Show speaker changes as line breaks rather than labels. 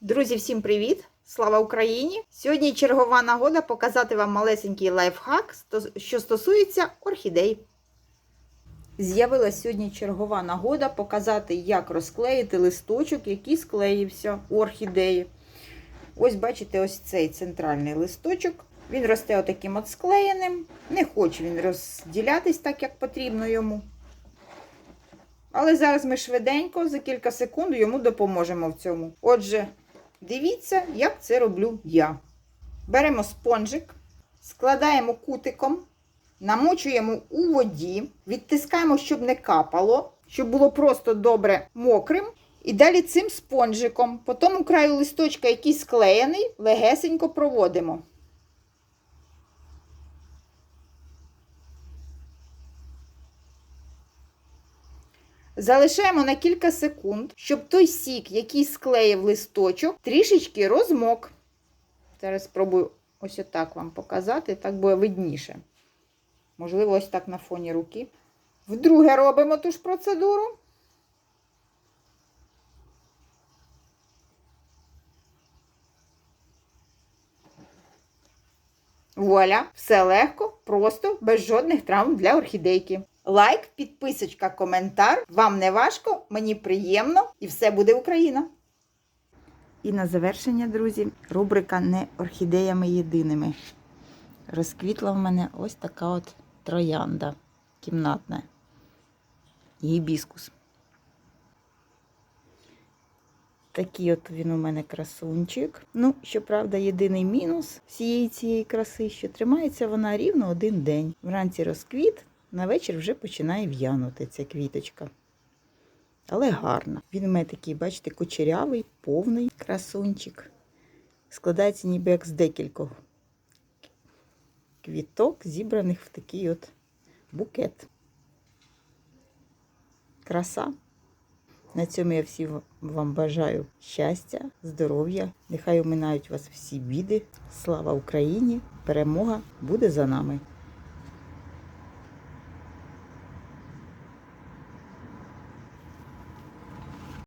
Друзі, всім привіт! Слава Україні! Сьогодні чергова нагода показати вам малесенький лайфхак, що стосується орхідей. З'явилась сьогодні чергова нагода показати, як розклеїти листочок, який склеївся у орхідеї. Ось бачите, ось цей центральний листочок. Він росте отаким от склеєним. Не хоче він розділятись так, як потрібно йому. Але зараз ми швиденько, за кілька секунд йому допоможемо в цьому. Отже, дивіться, як це роблю я. Беремо спонжик, складаємо кутиком, намочуємо у воді, відтискаємо, щоб не капало, щоб було просто добре мокрим. І далі цим спонжиком, по тому краю листочка, який склеєний, легесенько проводимо. Залишаємо на кілька секунд, щоб той сік, який склеїв листочок, трішечки розмок. Зараз спробую ось отак вам показати, так буде видніше. Можливо, ось так на фоні руки. Вдруге робимо ту ж процедуру. Вуаля, все легко, просто, без жодних травм для орхідейки. Лайк, підписочка, коментар. Вам не важко, мені приємно і все буде Україна. І на завершення, друзі, рубрика не орхідеями єдиними. Розквітла в мене ось така от троянда кімнатна. Гібіскус. Такий от він у мене красунчик. Ну, щоправда, єдиний мінус всієї цієї краси, що тримається вона рівно один день. Вранці розквіт, на вечір вже починає в'янути ця квіточка. Але гарна. Він у мене такий, бачите, кучерявий, повний красунчик. Складається ніби як з декількох квіток, зібраних в такий от букет. Краса. На цьому я всім вам бажаю щастя, здоров'я. Нехай оминають вас всі біди. Слава Україні! Перемога буде за нами!